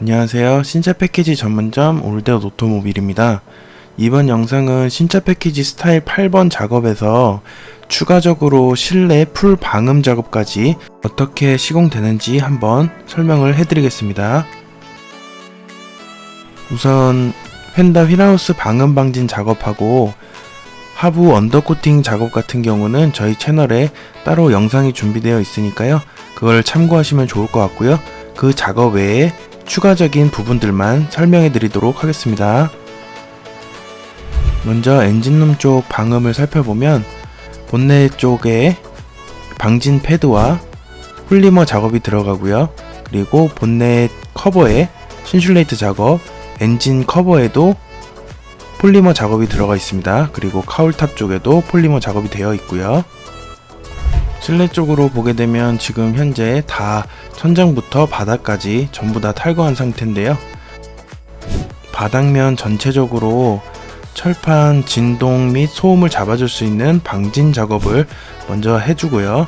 안녕하세요. 신차 패키지 전문점 올데어 오토모빌입니다. 이번 영상은 신차 패키지 스타일 8번 작업에서 추가적으로 실내 풀 방음 작업까지 어떻게 시공되는지 한번 설명을 해드리겠습니다. 우선 휀다 휠하우스 방음 방진 작업하고 하부 언더코팅 작업 같은 경우는 저희 채널에 따로 영상이 준비되어 있으니까요. 그걸 참고하시면 좋을 것 같고요. 그 작업 외에 추가적인 부분들만 설명해 드리도록 하겠습니다. 먼저 엔진룸 쪽 방음을 살펴보면 본넷 쪽에 방진 패드와 폴리머 작업이 들어가고요. 그리고 본넷 커버에 신슐레이트 작업, 엔진 커버에도 폴리머 작업이 들어가 있습니다. 그리고 카울탑 쪽에도 폴리머 작업이 되어 있고요. 실내 쪽으로 보게 되면 지금 현재 다 천장부터 바닥까지 전부 다 탈거한 상태인데요. 바닥면 전체적으로 철판 진동 및 소음을 잡아줄 수 있는 방진 작업을 먼저 해주고요.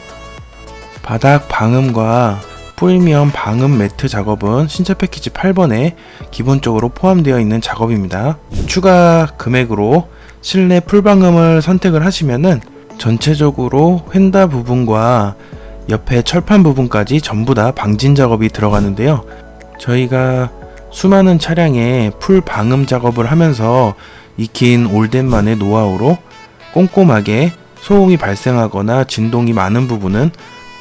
바닥 방음과 프리미엄 방음 매트 작업은 신차 패키지 8번에 기본적으로 포함되어 있는 작업입니다. 추가 금액으로 실내 풀방음을 선택을 하시면은 전체적으로 휀다 부분과 옆에 철판 부분까지 전부 다 방진 작업이 들어가는데요. 저희가 수많은 차량에 풀 방음 작업을 하면서 익힌 올덴만의 노하우로 꼼꼼하게 소음이 발생하거나 진동이 많은 부분은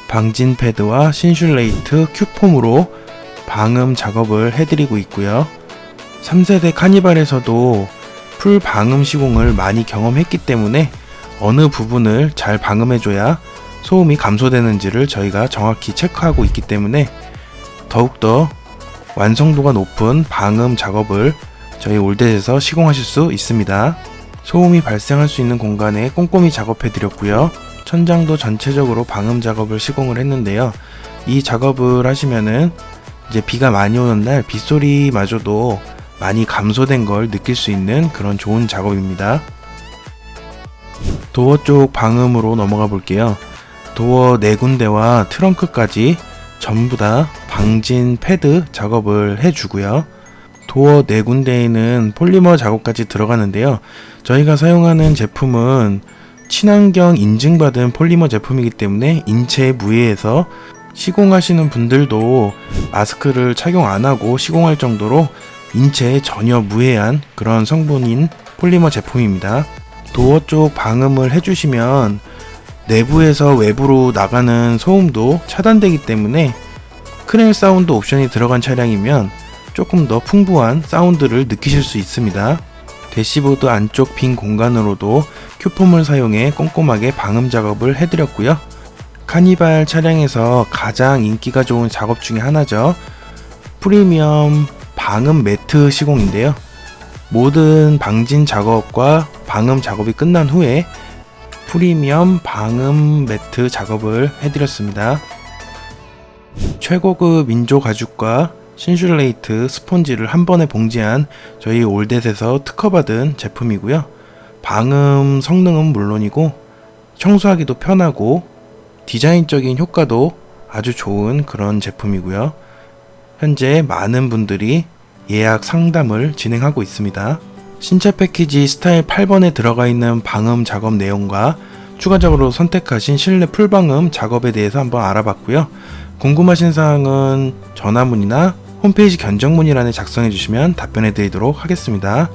방진 패드와 신슐레이트 큐폼으로 방음 작업을 해드리고 있고요. 3세대 카니발에서도 풀 방음 시공을 많이 경험했기 때문에 어느 부분을 잘 방음해줘야 소음이 감소되는지를 저희가 정확히 체크하고 있기 때문에 더욱더 완성도가 높은 방음 작업을 저희 올댓에서 시공하실 수 있습니다. 소음이 발생할 수 있는 공간에 꼼꼼히 작업해 드렸고요. 천장도 전체적으로 방음 작업을 시공을 했는데요. 이 작업을 하시면은 이제 비가 많이 오는 날 빗소리마저도 많이 감소된 걸 느낄 수 있는 그런 좋은 작업입니다. 도어 쪽 방음으로 넘어가 볼게요. 도어 네 군데와 트렁크까지 전부 다 방진 패드 작업을 해주고요. 도어 네 군데에는 폴리머 작업까지 들어가는데요. 저희가 사용하는 제품은 친환경 인증받은 폴리머 제품이기 때문에 인체에 무해해서 시공하시는 분들도 마스크를 착용 안 하고 시공할 정도로 인체에 전혀 무해한 그런 성분인 폴리머 제품입니다. 도어 쪽 방음을 해주시면 내부에서 외부로 나가는 소음도 차단되기 때문에 크렐 사운드 옵션이 들어간 차량이면 조금 더 풍부한 사운드를 느끼실 수 있습니다. 대시보드 안쪽 빈 공간으로도 큐폼을 사용해 꼼꼼하게 방음 작업을 해드렸고요. 카니발 차량에서 가장 인기가 좋은 작업 중에 하나죠. 프리미엄 방음 매트 시공인데요. 모든 방진 작업과 방음 작업이 끝난 후에 프리미엄 방음 매트 작업을 해드렸습니다. 최고급 민조 가죽과 신슐레이트 스폰지를 한 번에 봉지한 저희 올댓에서 특허받은 제품이고요. 방음 성능은 물론이고 청소하기도 편하고 디자인적인 효과도 아주 좋은 그런 제품이고요. 현재 많은 분들이 예약 상담을 진행하고 있습니다. 신차 패키지 스타일 8번에 들어가 있는 방음 작업 내용과 추가적으로 선택하신 실내 풀방음 작업에 대해서 한번 알아봤고요. 궁금하신 사항은 전화문이나 홈페이지 견적문의란에 작성해 주시면 답변해 드리도록 하겠습니다.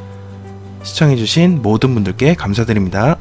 시청해 주신 모든 분들께 감사드립니다.